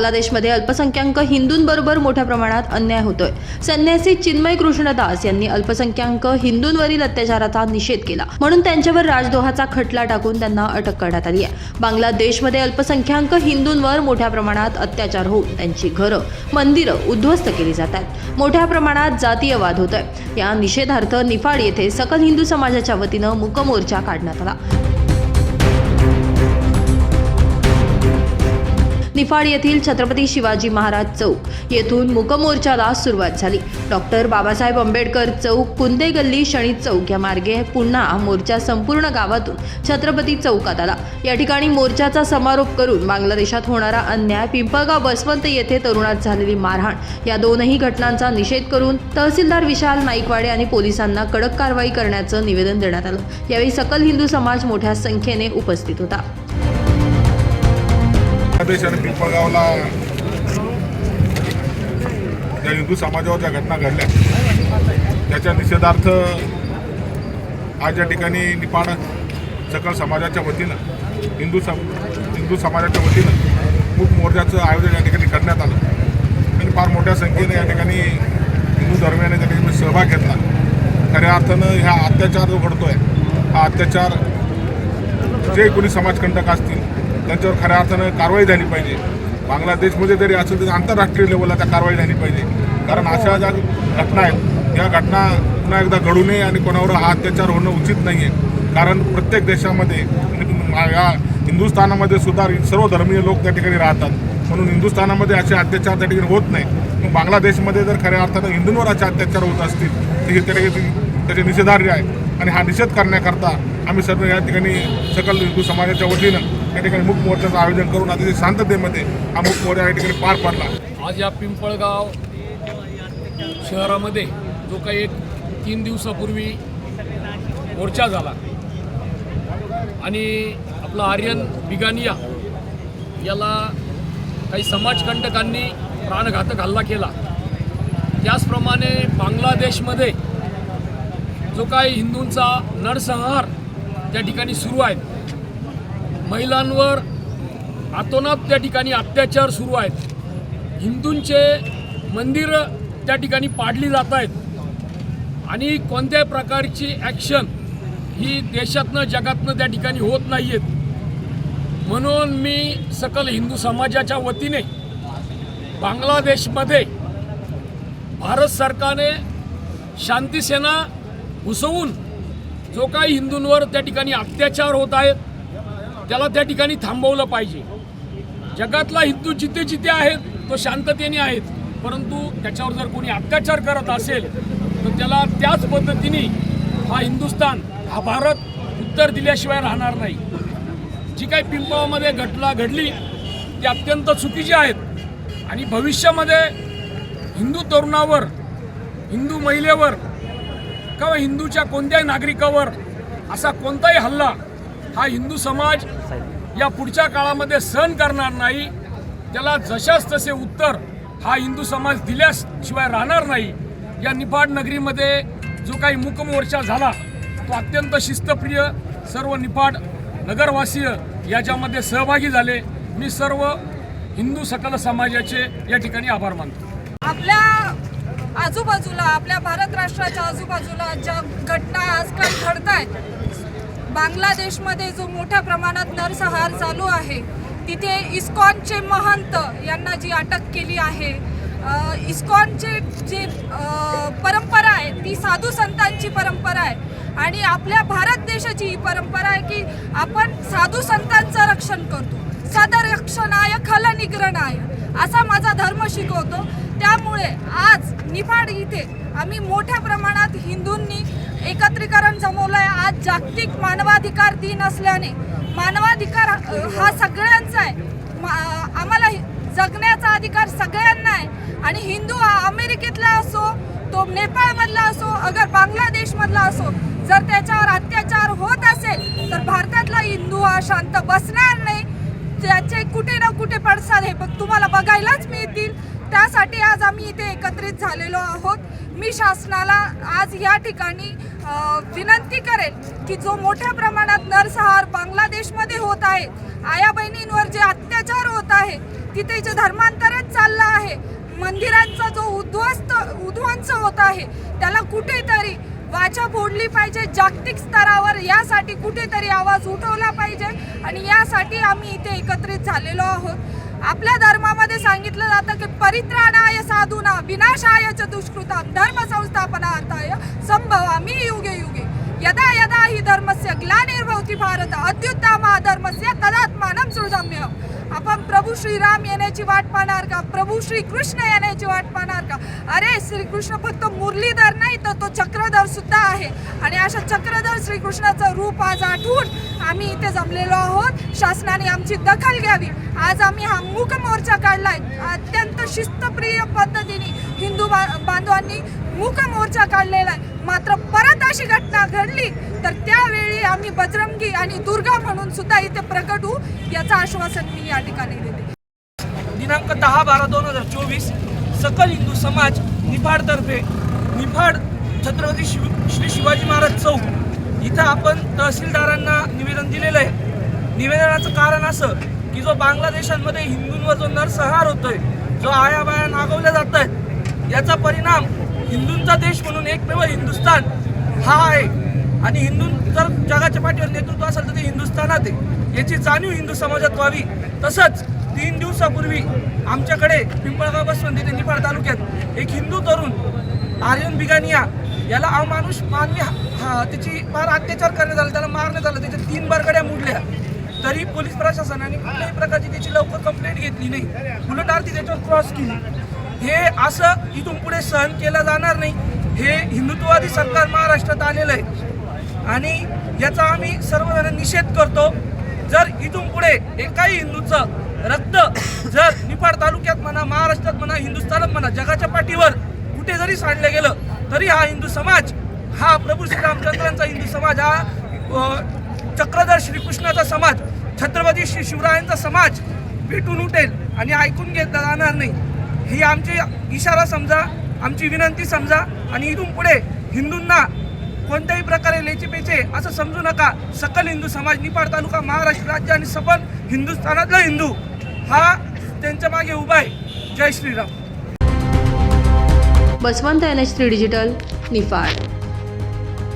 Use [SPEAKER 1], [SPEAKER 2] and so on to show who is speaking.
[SPEAKER 1] बांगलादेशमध्ये अल्पसंख्याक हिंदूंबरोबर मोठ्या प्रमाणात अन्याय होतोय. संन्यासी चिन्मय कृष्णदास यांनी अल्पसंख्याक हिंदूंवरील अत्याचाराचा निषेध केला. म्हणून त्यांच्यावर राजद्रोहाचा खटला टाकून त्यांना अटक करण्यात आली आहे. बांगलादेशमध्ये अल्पसंख्याक हिंदूंवर मोठ्या प्रमाणात अत्याचार होऊन त्यांची घरं मंदिरं उद्ध्वस्त केली जातात मोठ्या प्रमाणात जातीयवाद होत आहे या निषेधार्थ निफाड येथे सकल हिंदू समाजाच्या वतीनं मुकमोर्चा काढण्यात आला. निफाड येथील छत्रपती शिवाजी महाराज चौक येथून मुकमोर्चाला सुरुवात झाली. डॉक्टर बाबासाहेब आंबेडकर चौक कुंदे गल्ली शणी चौक या मार्गे पुन्हा मोर्चा संपूर्ण गावातून छत्रपती चौकात आला. या ठिकाणी मोर्चाचा समारोप करून बांगलादेशात होणारा अन्याय पिंपळगाव बसवंत येथे तरुणात झालेली मारहाण या दोनही घटनांचा निषेध करून तहसीलदार विशाल नाईकवाडे आणि पोलिसांना कडक कारवाई करण्याचं निवेदन देण्यात आलं. यावेळी सकल हिंदू समाज मोठ्या संख्येने उपस्थित होता.
[SPEAKER 2] बांगलादेश आणि पिंपळगावला ज्या हिंदू समाजावर ज्या घटना घडल्या त्याच्या निषेधार्थ आज या ठिकाणी निपाण सकल समाजाच्या वतीनं हिंदू सम हिंदू समाजाच्या वतीनं खूप मोर्चाचं आयोजन या ठिकाणी करण्यात आलं. आणि फार मोठ्या संख्येने या ठिकाणी हिंदू धर्मियाने त्या ठिकाणी सहभाग घेतला. खऱ्या अर्थानं ह्या अत्याचार जो घडतो आहे हा अत्याचार जे कोणी समाजकंटक असतील त्यांच्यावर खऱ्या अर्थानं कारवाई झाली पाहिजे. बांगलादेशमध्ये जरी असेल तर आंतरराष्ट्रीय लेवलला त्या कारवाई झाली पाहिजे. कारण अशा ज्या घटना आहेत या घटना पुन्हा एकदा घडू नये आणि कोणावर हा अत्याचार होणं उचित नाही आहे कारण प्रत्येक देशामध्ये या हिंदुस्थानामध्ये सुद्धा सर्व धर्मीय लोक त्या ठिकाणी राहतात. म्हणून हिंदुस्थानामध्ये असे अत्याचार त्या ठिकाणी होत नाही. मग बांगलादेशमध्ये जर खऱ्या अर्थानं हिंदूंवर असे अत्याचार होत असतील तर हे त्या ठिकाणी त्याचे निषेधार्ह आहे. आणि हा निषेध करण्याकरता आम्ही सर्व या ठिकाणी सकल हिंदू समाजाच्या वतीनं या ठिकाणी मुख मोर्चाचं आयोजन करून अतिशय शांततेमध्ये हा मुख मोर्चा या ठिकाणी पार पडला.
[SPEAKER 3] आज या पिंपळगाव शहरामध्ये जो काही एक तीन दिवसापूर्वी मोर्चा झाला आणि आपला आर्यन बिगानिया याला काही समाजकंटकांनी प्राणघातक हल्ला केला. त्याचप्रमाणे बांगलादेशमध्ये जो काही हिंदूंचा नरसंहार त्या ठिकाणी सुरू आहे. महिलांवर आतोनात त्या ठिकाणी अत्याचार सुरू आहेत. हिंदूंचे मंदिरं त्या ठिकाणी पाडली जात आहेत. आणि कोणत्याही प्रकारची ॲक्शन ही देशातनं जगातनं त्या ठिकाणी होत नाही आहेत म्हणून मी सकल हिंदू समाजाच्या वतीने बांगलादेशमध्ये भारत सरकारने शांतीसेना घुसवून जो काही हिंदूंवर त्या ठिकाणी अत्याचार होत आहेत त्याला त्या ठिकाणी थांबवलं पाहिजे. जगातला हिंदू जिथे जिथे आहेत तो शांततेने आहेत परंतु त्याच्यावर जर कोणी अत्याचार करत असेल तर त्याला त्याच पद्धतीने हा हिंदुस्थान हा भारत उत्तर दिल्याशिवाय राहणार नाही. जी काही पिंपळामध्ये घटना घडली ती अत्यंत चुकीची आहेत. आणि भविष्यामध्ये हिंदू तरुणावर हिंदू महिलेवर किंवा हिंदूच्या कोणत्याही नागरिकावर असा कोणताही हल्ला हा हिंदू समाज या पुढच्या काळामध्ये सहन करणार नाही त्याला जशास तसे उत्तर हा हिंदू समाज दिल्याशिवाय राहणार नाही. या निफाड नगरीमध्ये जो काही मूकमोर्चा झाला तो अत्यंत शिस्तप्रिय सर्व निफाड नगरवासीय याच्यामध्ये सहभागी झाले. मी सर्व हिंदू सकल समाजाचे या ठिकाणी आभार मानतो.
[SPEAKER 4] आपल्या आजूबाजूला आपल्या भारत राष्ट्राच्या आजूबाजूला ज्या घटना आजकाल घडत आहेत बांगलादेशमध्ये जो मोठ्या प्रमाणात नरसंहार चालू आहे तिथे इस्कॉनचे महंत यांना जी अटक केली आहे इस्कॉनचे जे परंपरा आहे ती साधू संतांची परंपरा आहे आणि आपल्या भारत देशाची ही परंपरा आहे की आपण साधू संतांचं रक्षण करतो. सदरक्षणाय खल निग्रणाय असा माझा धर्म शिकवतो. त्यामुळे आज निफाड इथे आम्ही मोठ्या प्रमाणात हिंदूंनी एकत्रीकरण जमवलं आहे आज जागतिक मानवाधिकार दिन असल्याने मानवाधिकार हा सगळ्यांचा आहे. मा- आम्हाला जगण्याचा अधिकार सगळ्यांना आहे. आणि हिंदू हा अमेरिकेतला असो तो नेपाळमधला असो अगर बांगलादेशमधला असो जर त्याच्यावर अत्याचार होत असेल तर भारतातला हिंदू हा शांत बसणार नाही. ना हे तुम्हाला बघायलाच मिळतील. त्यासाठी आज आम्ही इथे एकत्रित झालेलो आहोत. मी शासनाला आज या ठिकाणी विनंती करेन की जो मोठ्या प्रमाणात नरसंहार बांगलादेशमध्ये होत आहे आया बहिणींवर जे अत्याचार होत आहे तिथे जे धर्मांतरच चाललं आहे मंदिरांचा जो उद्ध्वस्त उद्ध्वंस होत आहे त्याला कुठेतरी वाचा फोडली पाहिजे. जागतिक स्तरावर यासाठी कुठेतरी आवाज उठवला पाहिजे. आणि यासाठी आम्ही इथे एकत्रित झालेलो आहोत. आपल्या धर्मामध्ये सांगितलं जातं की परित्राणाय साधूना विनाशाय च दुष्कृता धर्म संस्थापनार्थाय संभवामी युगे युगे. यदा यदा हि धर्मस्य ग्लानिर्भवती भारत अत्युत्तमा धर्मस्य तदात्मानं सृजम्य। आपण प्रभू श्रीराम येण्याची वाट पाहणार का प्रभू श्री कृष्ण येण्याची वाट पाहणार का अरे श्रीकृष्ण फक्त मुरलीधर नाही तर तो चक्रधर सुद्धा आहे. आणि अशा चक्रधर श्रीकृष्णाचं रूप आज आठवून आम्ही इथे जमलेलो आहोत. शासनाने आमची दखल घ्यावी. आज आम्ही हा मूक मोर्चा काढलाय. अत्यंत शिस्तप्रिय पद्धतीने हिंदू बांधवांनी मूक मोर्चा काढलेला आहे. मात्र परत अशी घटना घडली तर त्यावेळी आम्ही बजरंगी आणि दुर्गा म्हणून सुद्धा इथे प्रकट होऊ याचं आश्वासन मी या ठिकाणी देते.
[SPEAKER 5] दिनांक दहा बारा दोन हजार चोवीस सकल हिंदू समाज निफाडतर्फे निफाड छत्रपती शिव श्री शिवाजी महाराज चौक इथं आपण तहसीलदारांना निवेदन दिलेलं आहे. निवेदनाचं कारण असं की जो बांगलादेशांमध्ये हिंदूंवर जो नरसंहार होतोय जो आया बाया नागवल्या जात आहेत याचा परिणाम हिंदूंचा देश म्हणून एकमेव हिंदुस्थान हा आहे. आणि हिंदू जर जगाच्या पाठीवर नेतृत्व असेल तर ते हिंदुस्थानात आहे. याची जाणीव हिंदू समाजात व्हावी. तसंच तीन दिवसापूर्वी आमच्याकडे पिंपळगाव बसवंत येथे निफाड तालुक्यात एक हिंदू तरुण आर्यन बिगानिया याला अमानुष मानवी हा- हा त्याची फार अत्याचार करण्यात आला. त्याला मारण्यात आलं. त्याच्या तीन बारगड्या मोडल्या तरी पोलीस प्रशासनाने कुठल्याही प्रकारची त्याची लवकर कंप्लेंट घेतली नाही. उलट आरती त्याच्यावर क्रॉस केली. हे असं इथून पुढे सहन केलं जाणार नाही. हे हिंदुत्ववादी सरकार महाराष्ट्रात आलेलं आहे. आणि याचा आम्ही सर्वजण निषेध करतो जर इथून पुढे एकाही हिंदूचं रक्त जर निफाड तालुक्यात म्हणा महाराष्ट्रात म्हणा हिंदुस्थानात म्हणा जगाच्या पाठीवर कुठे जरी सांडलं गेलं तरी हा हिंदू समाज हा प्रभू श्रीरामचंद्रांचा हिंदू समाज हा चक्रधर श्रीकृष्णाचा समाज छत्रपती श्री शिवरायांचा समाज पेटून उठेल आणि ऐकून घेतला जाणार नाही. ही आमची इशारा समजा आमची विनंती समजा आणि इथून पुढे हिंदूंना कोणत्याही प्रकारे लेचेपेचे असं समजू नका. सकल हिंदू समाज निपाड तालुका महाराष्ट्र राज्य आणि सफल हिंदुस्थानातला हिंदू हा त्यांच्या मागे उभा आहे. जय Shriram.
[SPEAKER 1] Baswant N H three digital Niphad.